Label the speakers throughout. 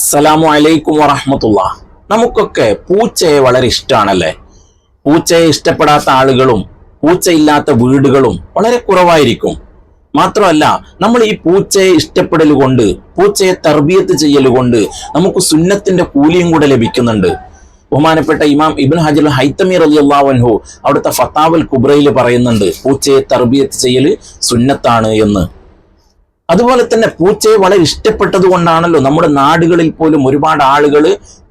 Speaker 1: അസ്സലാമു അലൈക്കും വറഹമത്തുള്ള. നമുക്കൊക്കെ പൂച്ചയെ വളരെ ഇഷ്ടമാണല്ലേ പൂച്ചയെ ഇഷ്ടപ്പെടാത്ത ആളുകളും പൂച്ചയില്ലാത്ത വീടുകളും വളരെ കുറവായിരിക്കും. മാത്രമല്ല നമ്മൾ ഈ പൂച്ചയെ ഇഷ്ടപ്പെടൽ കൊണ്ട് പൂച്ചയെ തർബിയത്ത് ചെയ്യൽ കൊണ്ട് നമുക്ക് സുന്നത്തിന്റെ കൂലിയും കൂടെ ലഭിക്കുന്നുണ്ട്. ബഹുമാനപ്പെട്ട ഇമാം ഇബിൻ ഹജൽ ഹൈത്തമീർ അലി അള്ളാഹു അവിടുത്തെ ഫത്താവൽ കുബ്രയിൽ പറയുന്നുണ്ട് പൂച്ചയെ തർബിയത്ത് ചെയ്യൽ സുന്നത്താണ് എന്ന്. അതുപോലെ തന്നെ പൂച്ചയെ വളരെ ഇഷ്ടപ്പെട്ടത് കൊണ്ടാണല്ലോ നമ്മുടെ നാടുകളിൽ പോലും ഒരുപാട് ആളുകൾ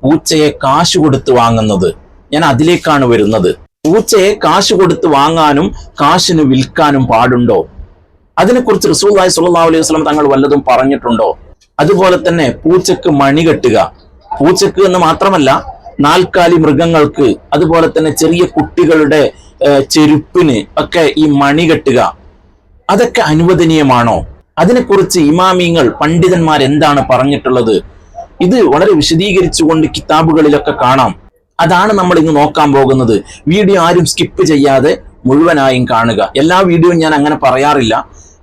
Speaker 1: പൂച്ചയെ കാശ് കൊടുത്ത് വാങ്ങുന്നത്. ഞാൻ അതിലേക്കാണ് വരുന്നത്. പൂച്ചയെ കാശ് കൊടുത്ത് വാങ്ങാനും കാശിന് വിൽക്കാനും പാടുണ്ടോ? അതിനെക്കുറിച്ച് റസൂല്ലായി സുല്ലാ അലൈഹി വസ്ലം തങ്ങൾ വല്ലതും പറഞ്ഞിട്ടുണ്ടോ? അതുപോലെ തന്നെ പൂച്ചക്ക് മണി കെട്ടുക. പൂച്ചക്ക് എന്ന് മാത്രമല്ല നാൽക്കാലി മൃഗങ്ങൾക്ക് അതുപോലെ തന്നെ ചെറിയ കുട്ടികളുടെ ചെരുപ്പിന് ഒക്കെ ഈ മണി കെട്ടുക. അതൊക്കെ അനുവദനീയമാണോ? അതിനെക്കുറിച്ച് ഇമാമിങ്ങൾ പണ്ഡിതന്മാർ എന്താണ് പറഞ്ഞിട്ടുള്ളത്? ഇത് വളരെ വിശദീകരിച്ചുകൊണ്ട് കിതാബുകളിലൊക്കെ കാണാം. അതാണ് നമ്മൾ ഇന്ന് നോക്കാൻ പോകുന്നത്. വീഡിയോ ആരും സ്കിപ്പ് ചെയ്യാതെ മുഴുവനായും കാണുക. എല്ലാ വീഡിയോയും ഞാൻ അങ്ങനെ പറയാറില്ല.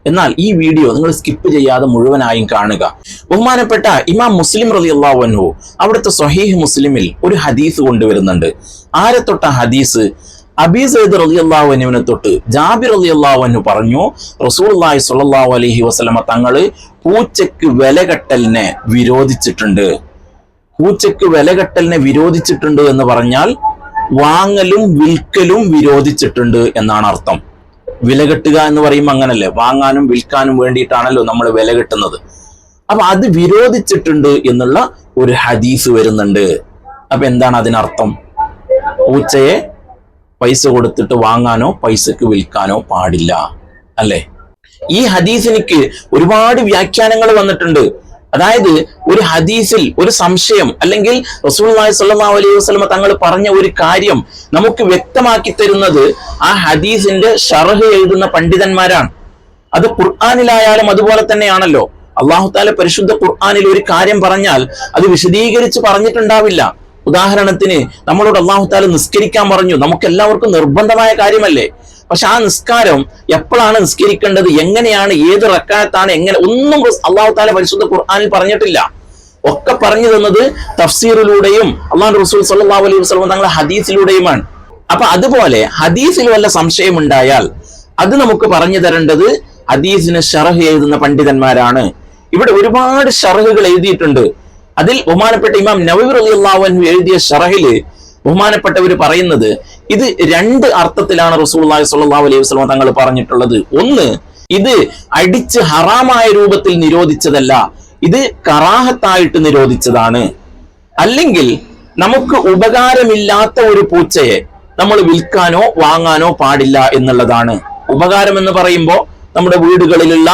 Speaker 1: എന്നാൽ ഈ വീഡിയോ നിങ്ങൾ സ്കിപ്പ് ചെയ്യാതെ മുഴുവനായും കാണുക. ബഹുമാനപ്പെട്ട ഇമാം മുസ്ലിം റലി അള്ളാഹു അവിടുത്തെ സ്വഹീഹ് മുസ്ലിമിൽ ഒരു ഹദീസ് കൊണ്ടുവരുന്നുണ്ട്. ആരെ തൊട്ട ഹദീസ്? അബി സയ്യിദ് റളിയല്ലാഹു അൻഹുവിനെ തൊട്ട് ജാബിർ റളിയല്ലാഹു അൻഹു പറഞ്ഞു റസൂലുള്ളാഹി സ്വല്ലല്ലാഹു അലൈഹി വസല്ലമ തങ്ങൾ പൂച്ചയ്ക്ക് വിലകെട്ടലിനെ വിരോധിച്ചിട്ടുണ്ട്. പൂച്ചയ്ക്ക് വിലകെട്ടലിനെ വിരോധിച്ചിട്ടുണ്ട് എന്ന് പറഞ്ഞാൽ വാങ്ങലും വിൽക്കലും വിരോധിച്ചിട്ടുണ്ട് എന്നാണ് അർത്ഥം. വില കെട്ടുക എന്ന് പറയുമ്പോൾ അങ്ങനല്ലേ? വാങ്ങാനും വിൽക്കാനും വേണ്ടിയിട്ടാണല്ലോ നമ്മൾ വില കെട്ടുന്നത് അപ്പൊ അത് വിരോധിച്ചിട്ടുണ്ട് എന്നുള്ള ഒരു ഹദീസ് വരുന്നുണ്ട്. അപ്പൊ എന്താണ് അതിനർത്ഥം? പൂച്ചയെ പൈസ കൊടുത്തിട്ട് വാങ്ങാനോ പൈസക്ക് വിൽക്കാനോ പാടില്ല. അല്ലേ? ഈ ഹദീസിനിക്ക് ഒരുപാട് വ്യാഖ്യാനങ്ങൾ വന്നിട്ടുണ്ട്. അതായത് ഒരു ഹദീസിൽ ഒരു സംശയം അല്ലെങ്കിൽ റസൂലുള്ളാഹി സല്ലാ അലൈഹി വസ്ലമ തങ്ങൾ പറഞ്ഞ ഒരു കാര്യം നമുക്ക് വ്യക്തമാക്കി തരുന്നത് ആ ഹദീസിന്റെ ഷർഹ് എഴുതുന്ന പണ്ഡിതന്മാരാണ്. അത് ഖുർആാനിലായാലും അതുപോലെ തന്നെയാണല്ലോ. അള്ളാഹു താല പരിശുദ്ധ ഖുർആാനിൽ ഒരു കാര്യം പറഞ്ഞാൽ അത് വിശദീകരിച്ച് പറഞ്ഞിട്ടുണ്ടാവില്ല. ഉദാഹരണത്തിന് നമ്മളോട് അള്ളാഹുത്താല നിസ്കരിക്കാൻ പറഞ്ഞു. നമുക്ക് എല്ലാവർക്കും നിർബന്ധമായ കാര്യമല്ലേ? പക്ഷെ ആ നിസ്കാരം എപ്പോഴാണ് നിസ്കരിക്കേണ്ടത്? എങ്ങനെയാണ്? ഏത് റക്കാലത്താണ് എങ്ങനെ? ഒന്നും അള്ളാഹു താല പരിശുദ്ധ ഖുർആാനിൽ പറഞ്ഞിട്ടില്ല. ഒക്കെ പറഞ്ഞു തന്നത് തഫ്സീറിലൂടെയും അള്ളാഹു റസൂൽ സല്ലാ അലൈഹി വസ്ലം തങ്ങളെ ഹദീസിലൂടെയുമാണ്. അപ്പൊ അതുപോലെ ഹദീസിൽ വല്ല സംശയമുണ്ടായാൽ അത് നമുക്ക് പറഞ്ഞു തരേണ്ടത് ഹദീസിന് ഷറഹ് എഴുതുന്ന പണ്ഡിതന്മാരാണ്. ഇവിടെ ഒരുപാട് ഷറഹുകൾ എഴുതിയിട്ടുണ്ട്. അതിൽ ബഹുമാനപ്പെട്ട ഇമാം നവീർ റളിയല്ലാഹു അൻഹു എഴുതിയ ഷറഹിൽ ബഹുമാനപ്പെട്ടവർ പറയുന്നത് ഇത് രണ്ട് അർത്ഥത്തിലാണ് റസൂലുള്ളാഹി സ്വല്ലല്ലാഹു അലൈഹി വസല്ലം തങ്ങൾ പറഞ്ഞിട്ടുള്ളത്. ഒന്ന് ഇത് അടിച്ച് ഹറാമായ രൂപത്തിൽ നിരോധിച്ചതല്ല. ഇത് കറാഹത്തായിട്ട് നിരോധിച്ചതാണ്. അല്ലെങ്കിൽ നമുക്ക് ഉപകാരമില്ലാത്ത ഒരു പൂച്ചയെ നമ്മൾ വിൽക്കാനോ വാങ്ങാനോ പാടില്ല എന്നുള്ളതാണ്. ഉപകാരം എന്ന് പറയുമ്പോൾ നമ്മുടെ വീടുകളിലുള്ള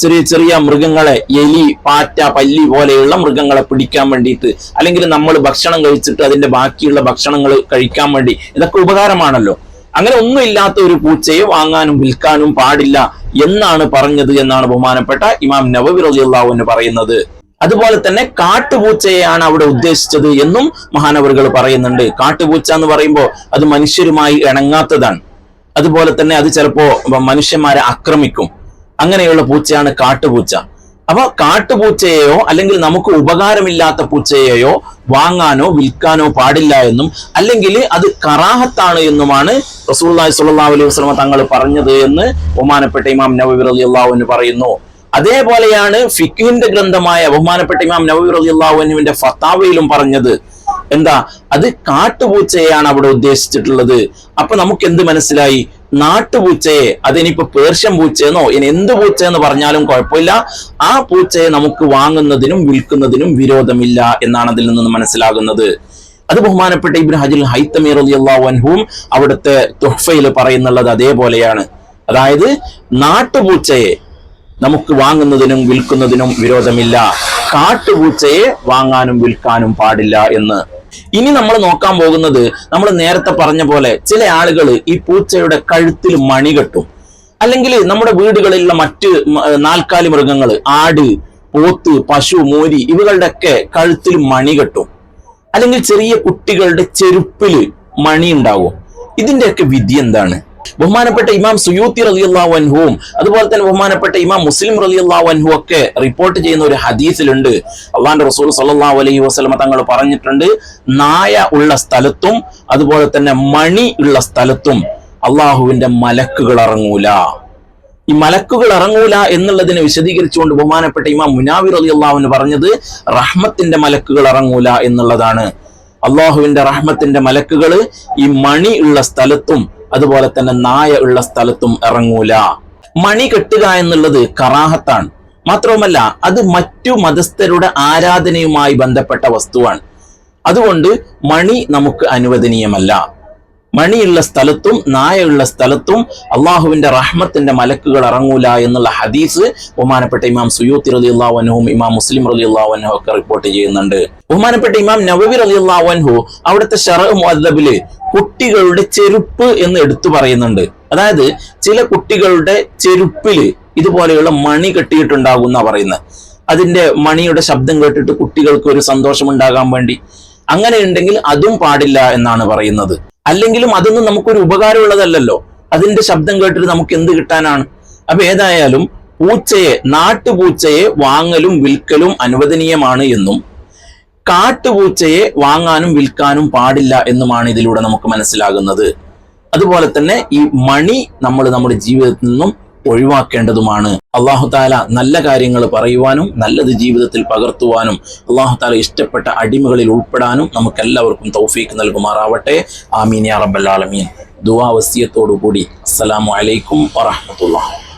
Speaker 1: ചെറിയ ചെറിയ മൃഗങ്ങളെ എലി പാറ്റ പല്ലി പോലെയുള്ള മൃഗങ്ങളെ പിടിക്കാൻ വേണ്ടിയിട്ട് അല്ലെങ്കിൽ നമ്മൾ ഭക്ഷണം കഴിച്ചിട്ട് അതിന്റെ ബാക്കിയുള്ള ഭക്ഷണങ്ങൾ കഴിക്കാൻ വേണ്ടി ഇതൊക്കെ ഉപകാരമാണല്ലോ. അങ്ങനെ ഒന്നും ഇല്ലാത്ത ഒരു പൂച്ചയെ വാങ്ങാനും വിൽക്കാനും പാടില്ല എന്നാണ് പറഞ്ഞത് എന്നാണ് ബഹുമാനപ്പെട്ട ഇമാം നവവി പറയുന്നത്. അതുപോലെ തന്നെ കാട്ടുപൂച്ചയെയാണ് അവിടെ ഉദ്ദേശിച്ചത് എന്നും മഹാനവറുകൾ പറയുന്നുണ്ട്. കാട്ടുപൂച്ച എന്ന് പറയുമ്പോൾ അത് മനുഷ്യരുമായി ഇണങ്ങാത്തതാണ്. അതുപോലെ തന്നെ അത് ചിലപ്പോ മനുഷ്യന്മാരെ ആക്രമിക്കും. അങ്ങനെയുള്ള പൂച്ചയാണ് കാട്ടുപൂച്ച. അപ്പൊ കാട്ടുപൂച്ചയെയോ അല്ലെങ്കിൽ നമുക്ക് ഉപകാരമില്ലാത്ത പൂച്ചയെയോ വാങ്ങാനോ വിൽക്കാനോ പാടില്ല എന്നും അല്ലെങ്കിൽ അത് കറാഹത്താണ് എന്നുമാണ് റസൂലുള്ളാഹി സുല്ലാ അലൈഹി വസ്ലമ തങ്ങൾ പറഞ്ഞത് എന്ന് ബഹുമാനപ്പെട്ട ഇമാം നവവി റളിയല്ലാഹു അൻഹു പറയുന്നു. അതേപോലെയാണ് ഫിഖുവിന്റെ ഗ്രന്ഥമായ ബഹുമാനപ്പെട്ട ഇമാം നവവി റളിയല്ലാഹു അൻഹുവിന്റെ ഫത്താവയിലും പറഞ്ഞത്. എന്താ? അത് കാട്ടുപൂച്ചയാണ് അവിടെ ഉദ്ദേശിച്ചിട്ടുള്ളത്. അപ്പൊ നമുക്ക് എന്ത് മനസ്സിലായി? നാട്ടുപൂച്ചയെ അതിനിപ്പോ പേർഷ്യൻ പൂച്ചയെന്നോ ഇനി എന്ത് പൂച്ച എന്ന് പറഞ്ഞാലും കുഴപ്പമില്ല. ആ പൂച്ചയെ നമുക്ക് വാങ്ങുന്നതിനും വിൽക്കുന്നതിനും വിരോധമില്ല എന്നാണ് അതിൽ നിന്ന് മനസ്സിലാകുന്നത്. അത് ബഹുമാനപ്പെട്ട ഇബ്രാഹിം ഹജുൽ ഹൈത്തമീർ അലി അൻഹുവും അവിടുത്തെ തുഹ്ഫയിൽ പറയുന്നുള്ളത് അതേപോലെയാണ്. അതായത് നാട്ടുപൂച്ചയെ നമുക്ക് വാങ്ങുന്നതിനും വിൽക്കുന്നതിനും വിരോധമില്ല. കാട്ടുപൂച്ചയെ വാങ്ങാനും വിൽക്കാനും പാടില്ല എന്ന്. ഇനി നമ്മൾ നോക്കാൻ പോകുന്നത് നമ്മൾ നേരത്തെ പറഞ്ഞ പോലെ ചില ആളുകൾ ഈ പൂച്ചയുടെ കഴുത്തിൽ മണി കെട്ടും. അല്ലെങ്കിൽ നമ്മുടെ വീടുകളിലുള്ള മറ്റ് നാൽക്കാലി മൃഗങ്ങൾ ആട് പോത്ത് പശു മോരി ഇവകളുടെയൊക്കെ കഴുത്തിൽ മണി കെട്ടും. അല്ലെങ്കിൽ ചെറിയ കുട്ടികളുടെ ചെരുപ്പിൽ മണി ഉണ്ടാവും ഇതിന്റെയൊക്കെ വിധി എന്താണ്? ബഹുമാനപ്പെട്ട ഇമാം സുയൂത്തി റളിയല്ലാഹു അൻഹുവും അതുപോലെ തന്നെ ബഹുമാനപ്പെട്ട ഇമാം മുസ്ലിം റളിയല്ലാഹു അൻഹു ഒക്കെ റിപ്പോർട്ട് ചെയ്യുന്ന ഒരു ഹദീസിലുണ്ട്. അള്ളാന്റെ റസൂൽ സല്ലല്ലാഹു അലൈഹി വസ്ലമ തങ്ങൾ പറഞ്ഞിട്ടുണ്ട് നായ ഉള്ള സ്ഥലത്തും അതുപോലെ തന്നെ മണി ഉള്ള സ്ഥലത്തും അള്ളാഹുവിന്റെ മലക്കുകൾ ഇറങ്ങൂല. ഈ മലക്കുകൾ ഇറങ്ങൂല എന്നുള്ളതിനെ വിശദീകരിച്ചുകൊണ്ട് ബഹുമാനപ്പെട്ട ഇമാം മുനാവിർ അലി അള്ളാഹുവിന് പറഞ്ഞത് റഹ്മത്തിന്റെ മലക്കുകൾ ഇറങ്ങൂല എന്നുള്ളതാണ്. അള്ളാഹുവിന്റെ റഹ്മത്തിന്റെ മലക്കുകൾ ഈ മണി ഉള്ള സ്ഥലത്തും അതുപോലെ തന്നെ നായ ഉള്ള സ്ഥലത്തും ഇറങ്ങൂല. മണി കെട്ടുക എന്നുള്ളത് കറാഹത്താണ്. മാത്രവുമല്ല അത് മറ്റു മതസ്ഥരുടെ ആരാധനയുമായി ബന്ധപ്പെട്ട വസ്തുവാണ്. അതുകൊണ്ട് മണി നമുക്ക് അനുവദനീയമല്ല. മണിയുള്ള സ്ഥലത്തും നായയുള്ള സ്ഥലത്തും അള്ളാഹുവിന്റെ റഹ്മത്തിന്റെ മലക്കുകൾ ഇറങ്ങൂല എന്നുള്ള ഹദീസ് ബഹുമാനപ്പെട്ട ഇമാം സുയൂത്തി റലി അള്ളാഹുനും ഇമാം മുസ്ലിം റലി അള്ളാഹുനും ഒക്കെ റിപ്പോർട്ട് ചെയ്യുന്നുണ്ട്. ബഹുമാനപ്പെട്ട ഇമാം നവവി റലി അള്ളാഹുൻഹു അവിടുത്തെ ഷറ മുഅദ്ദബിൽ കുട്ടികളുടെ ചെരുപ്പ് എന്ന് എടുത്തു പറയുന്നുണ്ട്. അതായത് ചില കുട്ടികളുടെ ചെരുപ്പിൽ ഇതുപോലെയുള്ള മണി കെട്ടിയിട്ടുണ്ടാകുന്ന പറയുന്നത്. അതിന്റെ മണിയുടെ ശബ്ദം കേട്ടിട്ട് കുട്ടികൾക്ക് ഒരു സന്തോഷം ഉണ്ടാകാൻ വേണ്ടി. അങ്ങനെ ഉണ്ടെങ്കിൽ അതും പാടില്ല എന്നാണ് പറയുന്നത്. അല്ലെങ്കിലും അതൊന്നും നമുക്കൊരു ഉപകാരമുള്ളതല്ലല്ലോ. അതിന്റെ ശബ്ദം കേട്ടിട്ട് നമുക്ക് എന്ത് കിട്ടാനാണ്? അപ്പൊ ഏതായാലും പൂച്ചയെ നാട്ടുപൂച്ചയെ വാങ്ങലും വിൽക്കലും അനുവദനീയമാണ് എന്നും കാട്ടുപൂച്ചയെ വാങ്ങാനും വിൽക്കാനും പാടില്ല എന്നുമാണ് ഇതിലൂടെ നമുക്ക് മനസ്സിലാകുന്നത്. അതുപോലെ തന്നെ ഈ മണി നമ്മൾ നമ്മുടെ ജീവിതത്തിൽ നിന്നും ഒഴിവാക്കേണ്ടതുമാണ്. അള്ളാഹു താല നല്ല കാര്യങ്ങൾ പറയുവാനും നല്ലത് ജീവിതത്തിൽ പകർത്തുവാനും അള്ളാഹു താല ഇഷ്ടപ്പെട്ട അടിമകളിൽ ഉൾപ്പെടാനും നമുക്കെല്ലാവർക്കും തൗഫീക്ക് നൽകുമാറാവട്ടെ. ആമീൻ യാ റബ്ബൽ ആലമീൻ. ദുവാ വസ്യത്തോടു കൂടി അസ്സലാമു അലൈക്കും വറഹ്മത്തുള്ളാഹി.